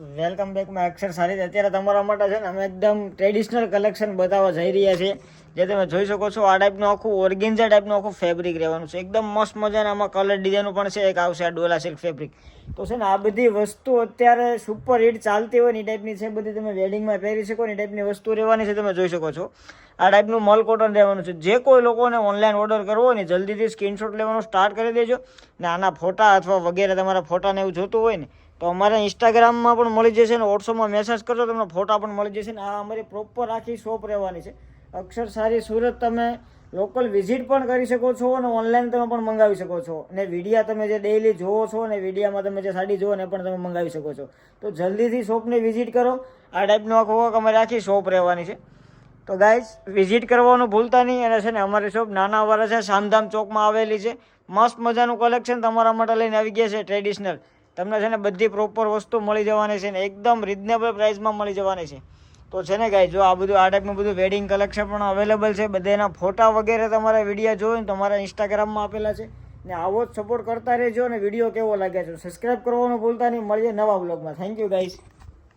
Welcome બેકમાં અક્ષર સારી અત્યારે તમારા માટે છે ને, અમે એકદમ ટ્રેડિશનલ કલેક્શન બતાવવા જઈ રહ્યા છીએ. જે તમે જોઈ શકો છો, આ ટાઈપનું આખું ઓર્ગેન્ઝા ટાઈપનું આખું ફેબ્રિક રહેવાનું છે. એકદમ મસ્ત મજાના આમાં કલર ડિઝાઇન પણ છે, એક આવશે આ ડોલા સિલ્ક ફેબ્રિક તો છે ને, આ બધી વસ્તુ અત્યારે સુપર હિટ ચાલતી હોય ને, એ ટાઈપની છે બધી તમે વેડિંગમાં પહેરી શકો ને, એ ટાઈપની વસ્તુ રહેવાની છે, તમે જોઈ શકો છો. આ ટાઈપનું મલ કોટન રહેવાનું છે. જે કોઈ લોકોને ઓનલાઈન ઓર્ડર કરવો હોય ને, જલ્દીથી સ્ક્રીનશોટ લેવાનું સ્ટાર્ટ કરી દેજો. ને આના ફોટા અથવા વગેરે તમારા ફોટાને એવું જોતું હોય ને, તો અમારે ઇન્સ્ટાગ્રામમાં પણ મળી જશે ને વોટ્સઅપમાં મેસેજ કરજો, તમને ફોટા પણ મળી જશે ને. આ અમારી પ્રોપર આખી શોપ રહેવાની છે. અક્ષર સારી સુરત તમે લોકલ વિઝિટ પણ કરી શકો છો અને ઓનલાઈન તમે પણ મંગાવી શકો છો. અને વિડીયા તમે જે ડેઈલી જોવો છો ને વિડીયામાં તમે જે સાડી જોવો ને પણ તમે મંગાવી શકો છો. તો જલ્દીથી શોપને વિઝિટ કરો. આ ટાઈપનું આખો અમારી આખી શોપ રહેવાની છે. તો ગાઈઝ વિઝિટ કરવાનું ભૂલતા નહીં. અને છે ને અમારી શોપ નાના વાળા છે, શામધામ ચોકમાં આવેલી છે. મસ્ત મજાનું કલેક્શન તમારા માટે લઈને આવી ગયા છે ટ્રેડિશનલ તમને છે ને બધી પ્રોપર વસ્તુ મળી જવાની છે ને એકદમ રિઝનેબલ પ્રાઇસમાં મળી જવાની છે. તો છે ને ગાઈ જો આ બધું, આ ટાઈપનું બધું વેડિંગ કલેક્શન પણ અવેલેબલ છે, બધાના ફોટા વગેરે તમારા વીડિયો જોઈને તમારા ઇન્સ્ટાગ્રામમાં આપેલા છે, ને આવો જ સપોર્ટ કરતા રહેજો અને વીડિયો કેવો લાગે છે સબસ્ક્રાઇબ કરવાનું ભૂલતા નહીં, મળીએ નવા બ્લોગમાં થેન્ક યુ ગાઈઝ